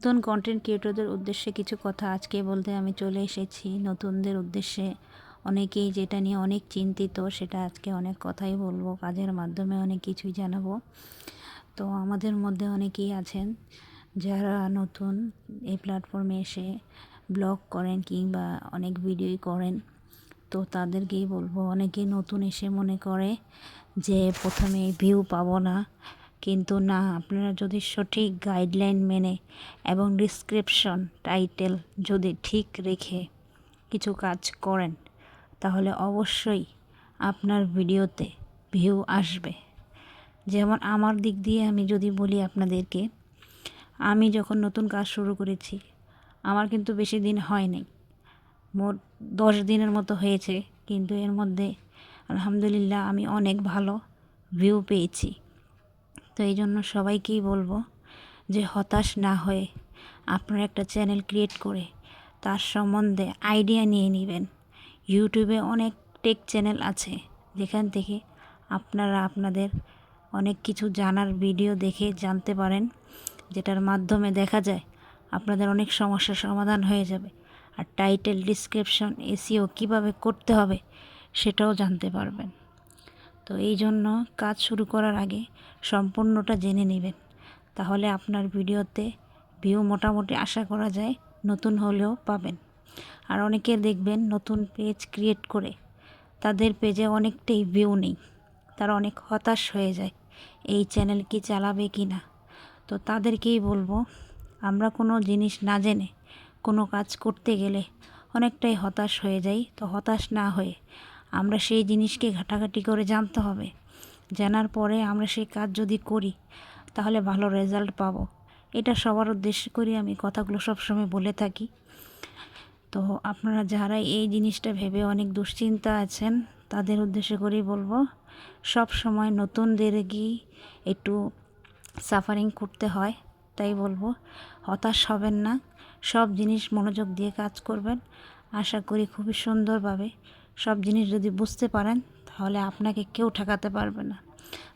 নতুন কন্টেন্ট ক্রিয়েটরদের উদ্দেশ্যে কিছু কথা আজকে বলতে আমি চলে এসেছি। নতুনদের উদ্দেশ্যে অনেকেই যেটা নিয়ে অনেক চিন্তিত, সেটা আজকে অনেক কথাই বলব, কাজের মাধ্যমে অনেক কিছুই জানাব। তো আমাদের মধ্যে অনেকেই আছেন যারা নতুন এই প্ল্যাটফর্মে এসে ব্লগ করেন কিংবা অনেক ভিডিওই করেন। তো তাদেরকেই বলব অনেকেই নতুন এসে মনে করে যে, প্রথমে ভিউ পাবো না। কিন্তু না, আপনারা যদি সঠিক গাইডলাইন মেনে এবং ডিসক্রিপশন টাইটেল যদি ঠিক রেখে কিছু কাজ করেন, তাহলে অবশ্যই আপনার ভিডিওতে ভিউ আসবে। যেমন আমার দিক দিয়ে আমি যদি বলি আপনাদেরকে, আমি যখন নতুন কাজ শুরু করেছি, আমার কিন্তু বেশি দিন হয়নি। মোট দশ দিনের মতো হয়েছে, কিন্তু এর মধ্যে আলহামদুলিল্লাহ আমি অনেক ভালো ভিউ পেয়েছি। তো এই জন্য সবাইকেই বলব যে হতাশ না হয়ে আপনার একটা চ্যানেল ক্রিয়েট করে তার সম্বন্ধে আইডিয়া নিয়ে নেবেন। ইউটিউবে অনেক টেক চ্যানেল আছে, যেখান থেকে আপনারা আপনাদের অনেক কিছু জানার ভিডিও দেখে জানতে পারেন, যেটার মাধ্যমে দেখা যায় আপনাদের অনেক সমস্যার সমাধান হয়ে যাবে। আর টাইটেল, ডিসক্রিপশন এসিও কীভাবে করতে হবে সেটাও জানতে পারবেন। তো এই জন্য কাজ শুরু করার আগে সম্পূর্ণটা জেনে নেবেন। তাহলে আপনার ভিডিওতে ভিউ মোটামুটি আশা করা যায় নতুন হলেও পাবেন। আর অনেকে দেখবেন নতুন পেজ ক্রিয়েট করে তাদের পেজে অনেকটাই ভিউ নেই। তারা অনেক হতাশ হয়ে যায়, এই চ্যানেল কি চালাবে কি না? তো তাদেরকেই বলব, আমরা কোনো জিনিস না জেনে, কোনো কাজ করতে গেলে অনেকটাই হতাশ হয়ে যাই। তো হতাশ না হয়ে আমরা সেই জিনিসকে ঘাটাঘাটি করে জানতে হবে। জানার পরে আমরা সেই কাজ যদি করি, তাহলে ভালো রেজাল্ট পাব। এটা সবার উদ্দেশ্য করে আমি কথাগুলো সবসময় বলে থাকি। তো আপনারা যারা এই জিনিসটা ভেবে অনেক দুশ্চিন্তা আছেন, তাদের উদ্দেশ্য করেই বলব সব সময় নতুনদের গিয়ে একটু সাফারিং করতে হয়, তাই বলব। হতাশ হবেন না, সব জিনিস মনোযোগ দিয়ে কাজ করবেন। আশা করি খুবই সুন্দরভাবে সব জিনিস যদি বুঝতে পারেন, তাহলে আপনাকে কেউ ঠেকাতে পারবে না।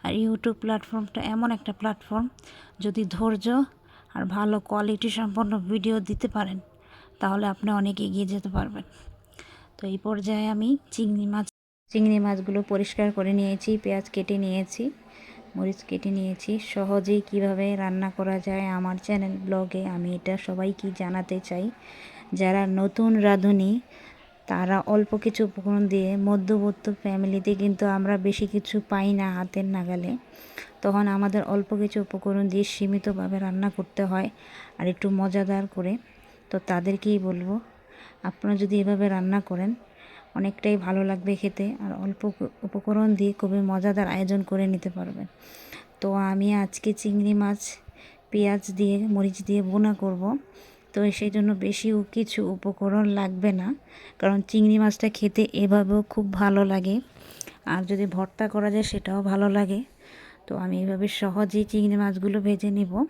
আর ইউটিউব প্ল্যাটফর্মটা এমন একটা প্ল্যাটফর্ম যদি ধৈর্য আর ভালো কোয়ালিটি সম্পন্ন ভিডিও দিতে পারেন, তাহলে আপনি অনেক এগিয়ে যেতে পারবেন। তো এই পর্যায়ে আমি চিংড়ি মাছ, চিংড়ি মাছগুলো পরিষ্কার করে নিয়েছি, পেঁয়াজ কেটে নিয়েছি, মরিচ কেটে নিয়েছি। সহজেই কীভাবে রান্না করা যায় আমার চ্যানেল ব্লগে আমি এটা সবাইকে জানাতে চাই। যারা নতুন রাঁধুনি তারা অল্প কিছু উপকরণ দিয়ে মধ্যবর্তী ফ্যামিলিতে কিন্তু আমরা বেশি কিছু পাই না হাতের নাগালে। তখন আমাদের অল্প কিছু উপকরণ দিয়ে সীমিতভাবে রান্না করতে হয় আর একটু মজাদার করে। তো তাদেরকেই বলব, আপনারা যদি এভাবে রান্না করেন, অনেকটাই ভালো লাগবে খেতে আর অল্প উপকরণ দিয়ে খুবই মজাদার আয়োজন করে নিতে পারবেন। তো আমি আজকে চিংড়ি মাছ, পেঁয়াজ দিয়ে, মরিচ দিয়ে বোনা করব। তো সেই জন্য বেশিও কিছু উপকরণ লাগবে না। কারণ চিংড়ি মাছটা খেতে এভাবেও খুব ভালো লাগে। আর যদি ভর্তা করা যায় সেটাও ভালো লাগে। তো আমি এভাবে সহজেই চিংড়ি মাছগুলো ভেজে নিব।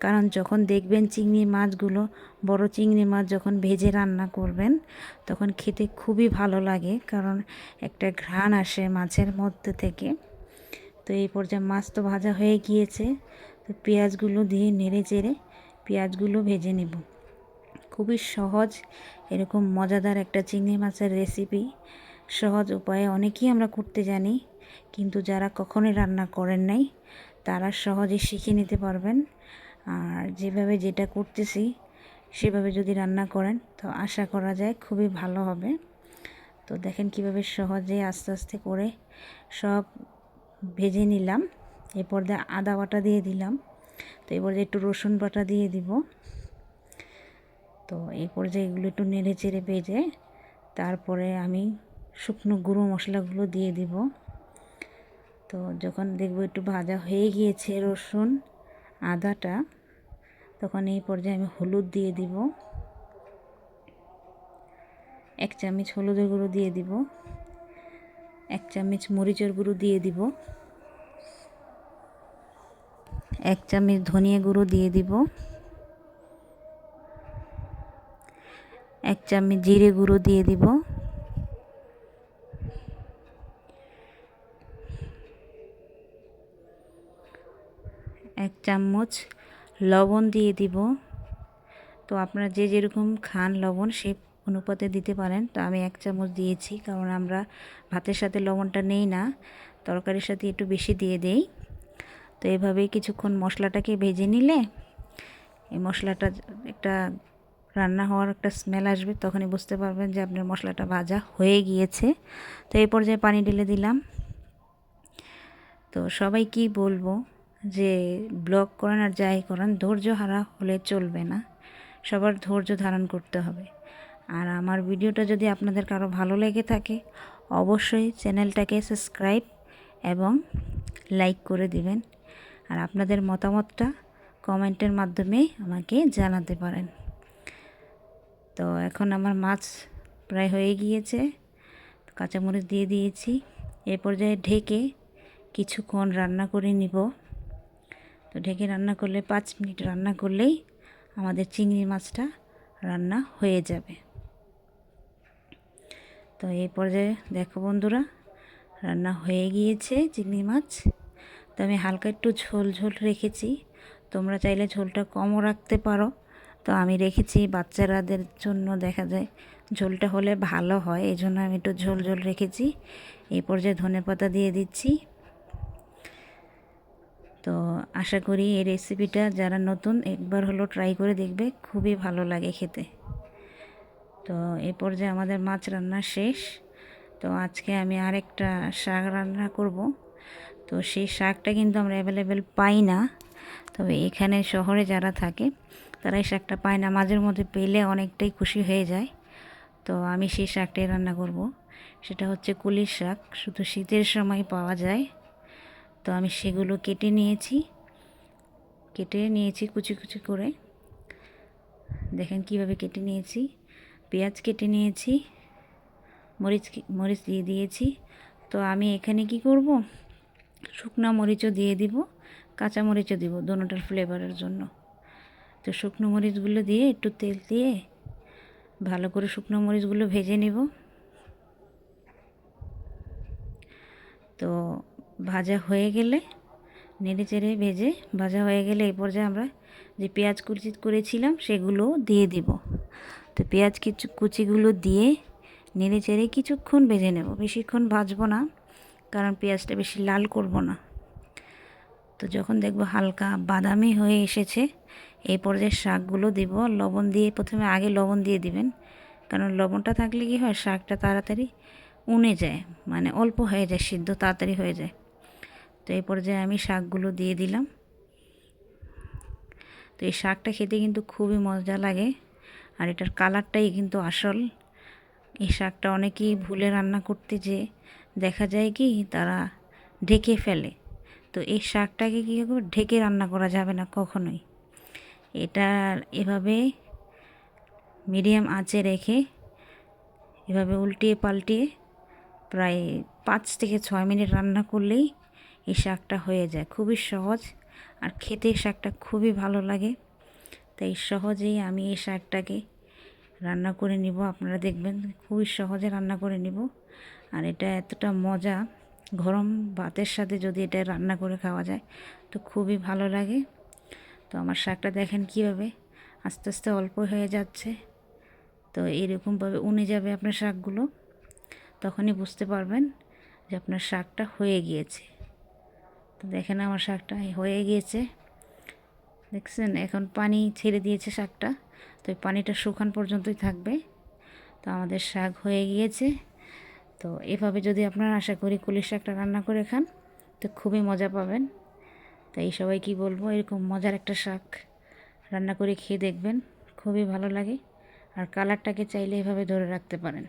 কারণ যখন দেখবেন চিংড়ি মাছগুলো, বড় চিংড়ি মাছ যখন ভেজে রান্না করবেন, তখন খেতে খুবই ভালো লাগে। কারণ একটা ঘ্রাণ আসে মাছের মধ্যে থেকে। তো এই পর্যায়ে মাছ তো ভাজা হয়ে গিয়েছে। তো পেঁয়াজগুলো দিয়ে নেড়ে চেড়ে পেঁয়াজগুলো ভেজে নেব। খুবই সহজ, এরকম মজাদার একটা চিংড়ি মাছের রেসিপি সহজ উপায়ে অনেকেই আমরা করতে জানি, কিন্তু যারা কখনোই রান্না করেন নাই, তারা সহজে শিখে নিতে পারবেন। আর যেভাবে যেটা করতেছি, সেভাবে যদি রান্না করেন, তো আশা করা যায় খুবই ভালো হবে। তো দেখেন কীভাবে সহজে আস্তে আস্তে করে সব ভেজে নিলাম। এরপর দিয়ে আদা বাটা দিয়ে দিলাম। তো এরপর একটু রসুন বাটা দিয়ে দিব। তো এই পর্যায়ে এগুলো একটু নেড়ে চেড়ে ভেজে তারপরে আমি শুকনো গুঁড়ো মশলাগুলো দিয়ে দিব। তো যখন দেখব একটু ভাজা হয়ে গিয়েছে রসুন আদাটা, তখন এই পর্যায়ে আমি হলুদ দিয়ে দিব। এক চামচ হলুদের গুঁড়ো দিয়ে দিব। এক চামচ মরিচের গুঁড়ো দিয়ে দিব। এক চামচ ধনিয়া গুঁড়ো দিয়ে দিব। এক চামচ জিরে গুঁড়ো দিয়ে দিব। এক চামচ লবণ দিয়ে দিব। তো আপনারা যে যেরকম খান লবণ, সে অনুপাতে দিতে পারেন। তো আমি এক চামচ দিয়েছি, কারণ আমরা ভাতের সাথে লবণটা নেই না। তরকারির সাথে একটু বেশি দিয়ে দেই। তো এভাবেই কিছুক্ষণ মশলাটাকে ভেজে নিলে এই মশলাটা একটা রান্না হওয়ার একটা স্মেল আসবে, তখনই বুঝতে পারবেন যে আপনার মশলাটা ভাজা হয়ে গিয়েছে। তো এই পর্যায়ে পানি ঢেলে দিলাম। তো সবাই কি বলব যে ব্লগ করেন আর যাই করেন, ধৈর্য হারা হলে চলবে না। সবার ধৈর্য ধারণ করতে হবে। আর আমার ভিডিওটা যদি আপনাদের কারও ভালো লেগে থাকে, অবশ্যই চ্যানেলটাকে সাবস্ক্রাইব এবং লাইক করে দিবেন। আর আপনাদের মতামতটা কমেন্টের মাধ্যমে আমাকে জানাতে পারেন। তো এখন আমার মাছ প্রায় হয়ে গিয়েছে, কাঁচামরিচ দিয়ে দিয়েছি। এ পর্যায়ে ঢেকে কিছুক্ষণ রান্না করে নিব। তো ঢেকে রান্না করলে, পাঁচ মিনিট রান্না করলেই আমাদের চিংড়ি মাছটা রান্না হয়ে যাবে। তো এই পর্যায়ে দেখো বন্ধুরা, রান্না হয়ে গিয়েছে চিংড়ি মাছ। তো আমি হালকা একটু ঝোল ঝোল রেখেছি। তোমরা চাইলে ঝোলটা কমও রাখতে পারো। তো আমি রেখেছি বাচ্চারাদের জন্য দেখা যায় ঝোলটা হলে ভালো হয় এই জন্য আমি একটু ঝোল ঝোল রেখেছি। এই পর্যায়ে ধনে পাতা দিয়ে দিচ্ছি। তো আশা করি এই রেসিপিটা যারা নতুন একবার হলো ট্রাই করে দেখবে, খুবই ভালো লাগে খেতে। তো এই পর্যায়ে আমাদের মাছ রান্না শেষ। তো আজকে আমি আরেকটা শাক রান্না করব। তো সেই শাকটা কিন্তু আমরা অ্যাভেলেবেল পাই না। তবে এখানে শহরে যারা থাকে, তারা এই শাকটা পায় না। মাঝের মধ্যে পেলে অনেকটাই খুশি হয়ে যায়। তো আমি সেই শাকটাই রান্না করব। সেটা হচ্ছে কুলির শাক। শুধু শীতের সময় পাওয়া যায়। তো আমি সেগুলো কেটে নিয়েছি। কেটে নিয়েছি কুচি কুচি করে। দেখেন কীভাবে কেটে নিয়েছি। পেঁয়াজ কেটে নিয়েছি। মরিচ মরিচ দিয়ে দিয়েছি। তো আমি এখানে কি করব? শুকনো মরিচও দিয়ে দিব, কাঁচা মরিচও দিব দোনোটার ফ্লেভারের জন্য। তো শুকনো মরিচগুলো দিয়ে একটু তেল দিয়ে ভালো করে শুকনো মরিচগুলো ভেজে নেব। তো ভাজা হয়ে গেলে, নেড়ে চেড়ে ভেজে ভাজা হয়ে গেলে এই পর্যায়ে আমরা যে পেঁয়াজ কুচি করেছিলাম সেগুলো দিয়ে দিব। তো পেঁয়াজ কিছু কুচিগুলো দিয়ে নেড়ে চেড়ে কিছুক্ষণ ভেজে নেব, বেশিক্ষণ ভাজবো না। কারণ পেঁয়াজটা বেশি লাল করব না। তো যখন দেখব হালকা বাদামি হয়ে এসেছে, এই পর্যায়ে শাকগুলো দিব। লবণ দিয়ে প্রথমে আগে লবণ দিয়ে দিবেন। কারণ লবণটা থাকলে কি হয়, শাকটা তাড়াতাড়ি উনে যায় মানে অল্প হয়ে যায়, সিদ্ধ তাড়াতাড়ি হয়ে যায়। তো এই পর্যায়ে আমি শাকগুলো দিয়ে দিলাম। তো এই শাকটা খেতে কিন্তু খুবই মজা লাগে, আর এটার কালারটাই কিন্তু আসল। এই শাকটা অনেকেই ভুলে রান্না করতে যে দেখা যায় কি তারা ঢেকে ফেলে। তো এই শাকটাকে কী করবে? ঢেকে রান্না করা যাবে না কখনোই। এটা এভাবে মিডিয়াম আঁচে রেখে এভাবে উল্টিয়ে পাল্টিয়ে প্রায় পাঁচ থেকে ছয় মিনিট রান্না করলেই এই শাকটা হয়ে যায়। খুবই সহজ আর খেতে শাকটা খুবই ভালো লাগে। তাই সহজেই আমি এই শাকটাকে রান্না করে নিব। আপনারা দেখবেন খুবই সহজে রান্না করে নিব। আর এটা এতটা মজা, গরম ভাতের সাথে যদি এটা রান্না করে খাওয়া যায়, তো খুবই ভালো লাগে। তো আমার শাকটা দেখেন কীভাবে আস্তে আস্তে অল্প হয়ে যাচ্ছে। তো এরকমভাবে উনে যাবে আপনার শাকগুলো, তখনই বুঝতে পারবেন যে আপনার শাকটা হয়ে গিয়েছে। তো দেখেন আমার শাকটা হয়ে গিয়েছে। দেখছেন? এখন পানি ছেড়ে দিয়েছে শাকটা। তো পানিটা শুকান পর্যন্তই থাকবে। তো আমাদের শাক হয়ে গিয়েছে। তো এভাবে যদি আপনারা আশা করি কুলির শাকটা রান্না করে খান, তো খুবই মজা পাবেন। তাই সবাই কি বলব, এরকম মজার একটা শাক রান্না করে খেয়ে দেখবেন, খুবই ভালো লাগে। আর কালারটাকে চাইলে এভাবে ধরে রাখতে পারেন।